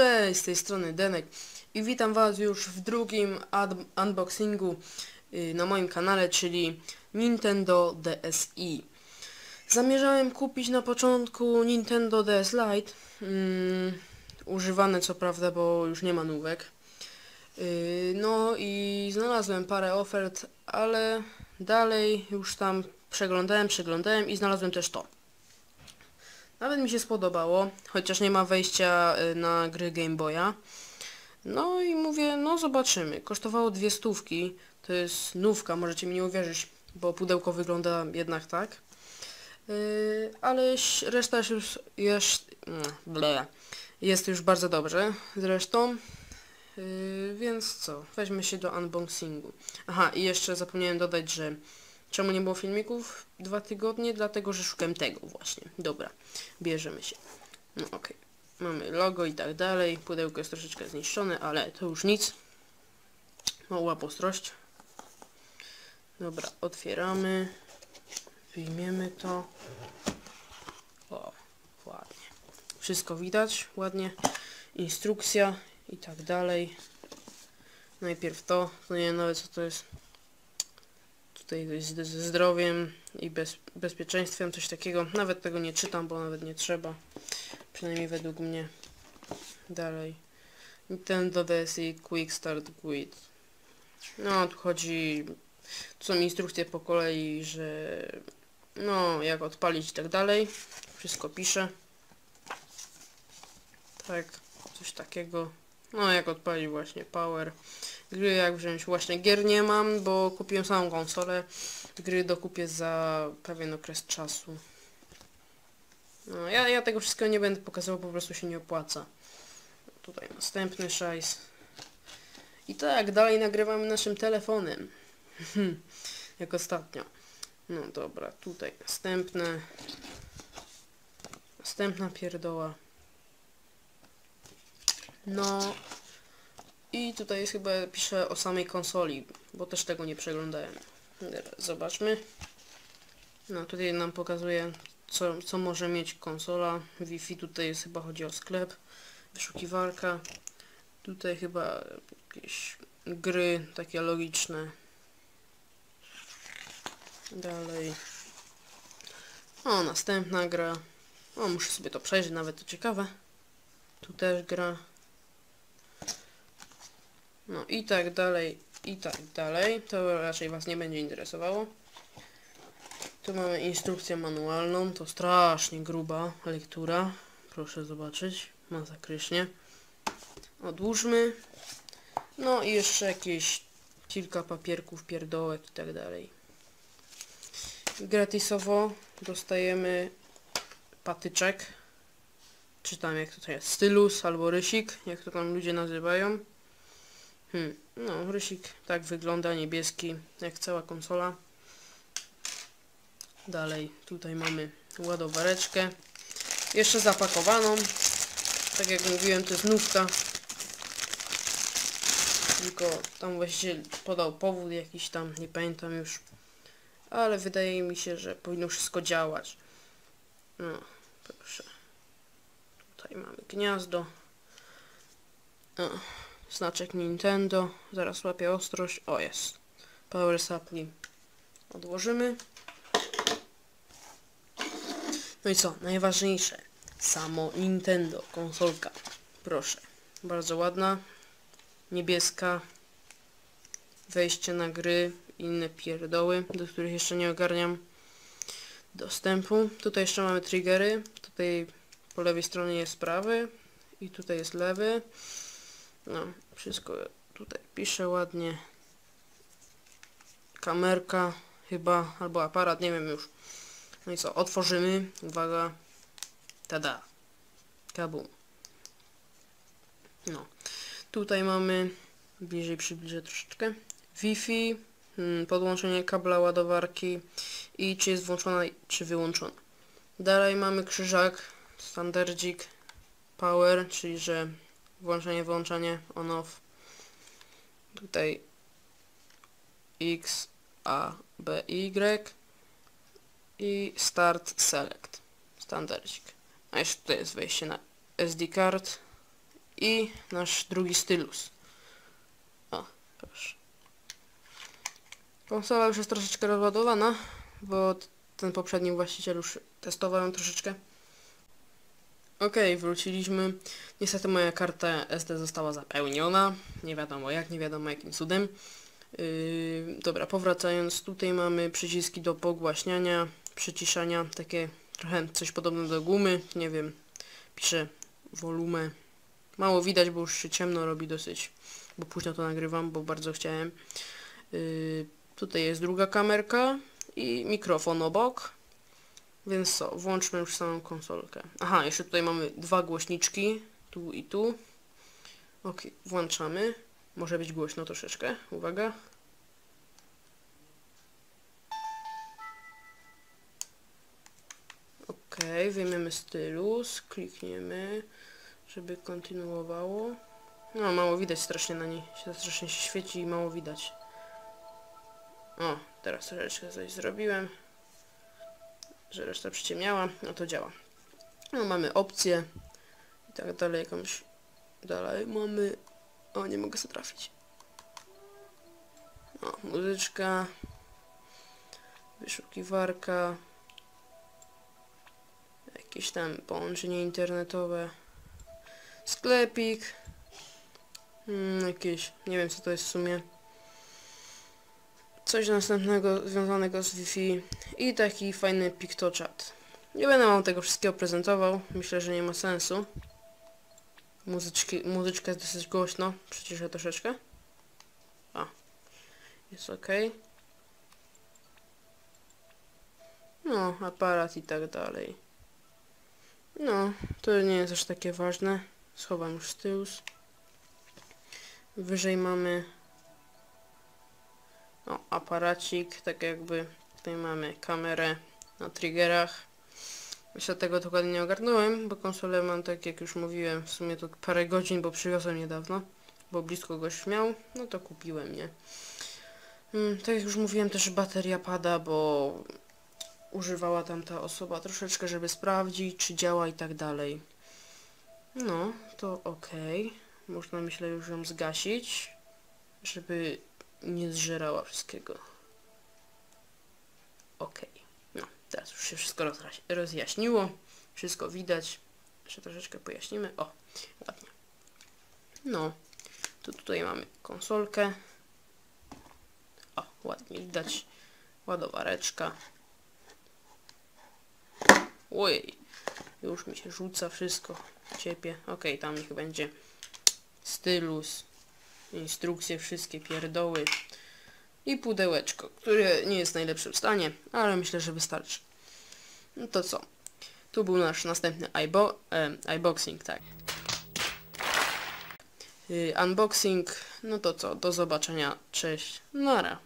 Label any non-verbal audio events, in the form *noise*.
Cześć, z tej strony Denek i witam Was już w drugim unboxingu y, na moim kanale, czyli Nintendo DSi. Zamierzałem kupić na początku Nintendo DS Lite, mm, używane co prawda, bo już nie ma nówek. Y, no i znalazłem parę ofert, ale dalej już tam przeglądałem, przeglądałem i znalazłem też to. Nawet mi się spodobało, chociaż nie ma wejścia y, na gry Game Boya. No i mówię, no zobaczymy. Kosztowało dwie stówki. To jest nówka, możecie mi nie uwierzyć, bo pudełko wygląda jednak tak. Yy, ale reszta już jest, ble, jest już bardzo dobrze zresztą. Yy, więc co, weźmy się do unboxingu. Aha, i jeszcze zapomniałem dodać, że Czemu nie było filmików? Dwa tygodnie? Dlatego, że szukałem tego właśnie. Dobra, bierzemy się. No okej. Okay. Mamy logo i tak dalej. Pudełko jest troszeczkę zniszczone, ale to już nic. Mała postrość. Dobra, otwieramy. Wyjmiemy to. O, ładnie. Wszystko widać, ładnie. Instrukcja i tak dalej. Najpierw to, to nie wiem nawet co to jest tutaj ze zdrowiem i bez, bezpieczeństwem, coś takiego. Nawet tego nie czytam, bo nawet nie trzeba. Przynajmniej według mnie. Dalej. Nintendo DSi Quick Start Guide. No, tu chodzi... Tu są instrukcje po kolei, że... No, jak odpalić i tak dalej. Wszystko pisze. Tak, coś takiego. No, jak odpalić właśnie Power. Gry jak wziąć, właśnie gier nie mam, bo kupiłem samą konsolę. Gry dokupię za pewien okres czasu. No, ja, ja tego wszystkiego nie będę pokazywał, po prostu się nie opłaca. Tutaj następny szajs. I tak, dalej nagrywamy naszym telefonem. *laughs* jak ostatnio. No dobra, tutaj następne. Następna pierdoła. No, i tutaj chyba pisze o samej konsoli, bo też tego nie przeglądałem. Zobaczmy. No tutaj nam pokazuje co, co może mieć konsola. Wi-Fi tutaj jest chyba chodzi o sklep. Wyszukiwarka. Tutaj chyba jakieś gry takie logiczne. Dalej. O, następna gra. O, muszę sobie to przejrzeć, nawet to ciekawe. Tu też gra. No i tak dalej, i tak dalej. To raczej Was nie będzie interesowało. Tu mamy instrukcję manualną, to strasznie gruba lektura. Proszę zobaczyć, masakrycznie. Odłóżmy. No i jeszcze jakieś kilka papierków, pierdołek i tak dalej. Gratisowo dostajemy patyczek, czy tam jak to jest, stylus albo rysik, jak to tam ludzie nazywają. Hmm, no, rysik tak wygląda, niebieski, jak cała konsola. Dalej, tutaj mamy ładowareczkę. Jeszcze zapakowaną. Tak jak mówiłem, to jest nówka. Tylko tam właściciel podał powód jakiś tam, nie pamiętam już. Ale wydaje mi się, że powinno wszystko działać. No, proszę. Tutaj mamy gniazdo. O znaczek Nintendo, zaraz łapię ostrość, o jest, Power Supply, odłożymy. No i co, najważniejsze, samo Nintendo, konsolka, proszę, bardzo ładna, niebieska, wejście na gry, inne pierdoły, do których jeszcze nie ogarniam dostępu. Tutaj jeszcze mamy triggery, tutaj po lewej stronie jest prawy. I tutaj jest lewy. No, wszystko tutaj pisze ładnie. Kamerka chyba, albo aparat, nie wiem już. No i co, otworzymy. Uwaga. Tada. Kabum. No. Tutaj mamy, bliżej przybliżę troszeczkę, Wi-Fi, hmm, podłączenie kabla ładowarki i czy jest włączona, czy wyłączona. Dalej mamy krzyżak, standardzik, power, czyli że włączenie, wyłączenie, on off. Tutaj X, A, B, Y i Start Select, standardzik. A jeszcze tutaj jest wejście na SD card i nasz drugi stylus. O, proszę. Konsola już jest troszeczkę rozładowana, bo ten poprzedni właściciel już testował ją troszeczkę. Okej, wróciliśmy. Niestety moja karta SD została zapełniona. Nie wiadomo jak, nie wiadomo jakim cudem. Yy, dobra, powracając, tutaj mamy przyciski do pogłaśniania, przyciszania, takie trochę coś podobne do gumy, nie wiem, piszę wolumę. Mało widać, bo już się ciemno robi dosyć, bo późno to nagrywam, bo bardzo chciałem. Yy, tutaj jest druga kamerka i mikrofon obok. Więc co, włączmy już samą konsolkę. Aha, jeszcze tutaj mamy dwa głośniczki, tu i tu. Ok, włączamy. Może być głośno troszeczkę, uwaga. Ok, wyjmiemy stylus, klikniemy, żeby kontynuowało. No, mało widać strasznie na niej, strasznie się świeci i mało widać. O, teraz troszeczkę coś zrobiłem że reszta przyciemniała, no to działa. No mamy opcję i tak dalej jakąś dalej mamy. O nie mogę sobie trafić. Muzyczka wyszukiwarka jakieś tam połączenie internetowe sklepik hmm, jakieś nie wiem co to jest w sumie coś następnego związanego z Wi-Fi i taki fajny PictoChat. Nie będę wam tego wszystkiego prezentował, myślę, że nie ma sensu. Muzyczki, muzyczka jest dosyć głośno, przyciszę troszeczkę. A, jest ok. No, aparat i tak dalej. No, to nie jest aż takie ważne. Schowam już stylus. Wyżej mamy o, aparacik, tak jakby tutaj mamy kamerę na triggerach. Jeszcze tego dokładnie nie ogarnąłem, bo konsolę mam tak jak już mówiłem, w sumie to parę godzin, bo przywiozłem niedawno, bo blisko goś miał, no to kupiłem, nie? Hmm, tak jak już mówiłem, też bateria pada, bo używała tam ta osoba troszeczkę, żeby sprawdzić, czy działa i tak dalej. No, to okej. Można myślę już ją zgasić, żeby nie zżerała wszystkiego. Okej. No, teraz już się wszystko rozjaśniło. Wszystko widać. Jeszcze troszeczkę pojaśnimy. O, ładnie. No, to tutaj mamy konsolkę. O, ładnie widać. Ładowareczka. Oj, już mi się rzuca wszystko. Ciepie. Okej, tam niech będzie stylus, instrukcje, wszystkie pierdoły i pudełeczko, które nie jest w najlepszym stanie, ale myślę, że wystarczy. No to co? Tu był nasz następny iBo e, iBoxing, tak. Yy, unboxing, no to co? Do zobaczenia, cześć, nara.